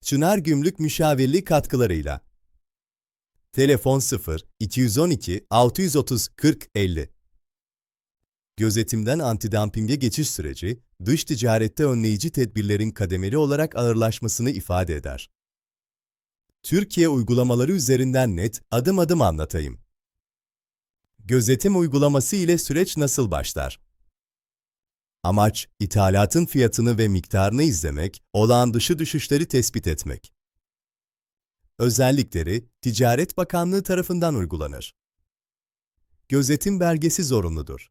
Çınar Gümrük Müşavirliği katkılarıyla. Telefon 0 212 630 40 50. Gözetimden antidampinge geçiş süreci, dış ticarette önleyici tedbirlerin kademeli olarak ağırlaşmasını ifade eder. Türkiye uygulamaları üzerinden net, adım adım anlatayım. Gözetim uygulaması ile süreç nasıl başlar? Amaç, ithalatın fiyatını ve miktarını izlemek, olağan dışı düşüşleri tespit etmek. Özellikleri, Ticaret Bakanlığı tarafından uygulanır. Gözetim belgesi zorunludur.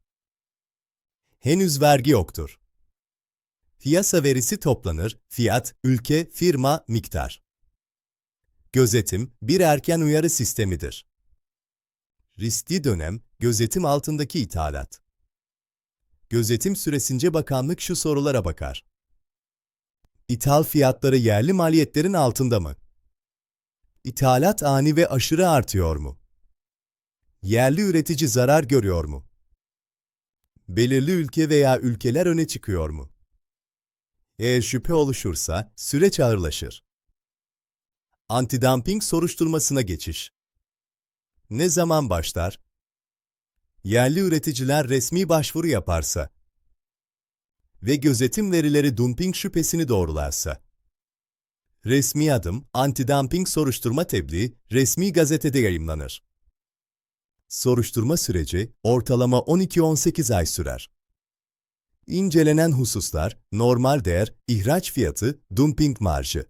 Henüz vergi yoktur. Piyasa verisi toplanır, fiyat, ülke, firma, miktar. Gözetim, bir erken uyarı sistemidir. Riskli dönem, gözetim altındaki ithalat. Gözetim süresince bakanlık şu sorulara bakar. İthal fiyatları yerli maliyetlerin altında mı? İthalat ani ve aşırı artıyor mu? Yerli üretici zarar görüyor mu? Belirli ülke veya ülkeler öne çıkıyor mu? Eğer şüphe oluşursa süreç ağırlaşır. Antidumping soruşturmasına geçiş. Ne zaman başlar? Yerli üreticiler resmi başvuru yaparsa ve gözetim verileri dumping şüphesini doğrularsa. Resmi adım, antidumping soruşturma tebliği resmi gazetede yayımlanır. Soruşturma süreci ortalama 12-18 ay sürer. İncelenen hususlar, normal değer, ihraç fiyatı, dumping marjı.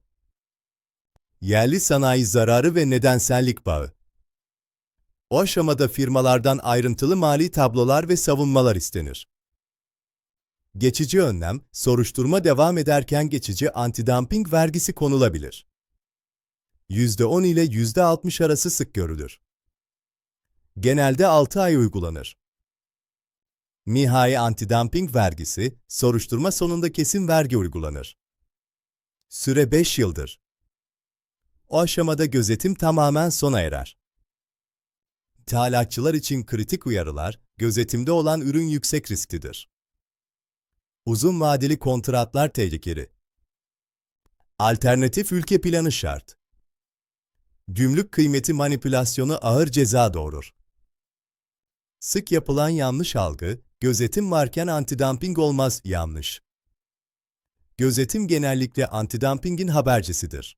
Yerli sanayi zararı ve nedensellik bağı. O aşamada firmalardan ayrıntılı mali tablolar ve savunmalar istenir. Geçici önlem, soruşturma devam ederken geçici antidumping vergisi konulabilir. %10 ile %60 arası sık görülür. Genelde 6 ay uygulanır. Nihai antidumping vergisi, soruşturma sonunda kesin vergi uygulanır. Süre 5 yıldır. O aşamada gözetim tamamen sona erer. İthalatçılar için kritik uyarılar, gözetimde olan ürün yüksek risklidir. Uzun vadeli kontratlar tehlikeli. Alternatif ülke planı şart. Gümrük kıymeti manipülasyonu ağır ceza doğurur. Sık yapılan yanlış algı, gözetim varken antidumping olmaz yanlış. Gözetim genellikle antidumpingin habercisidir.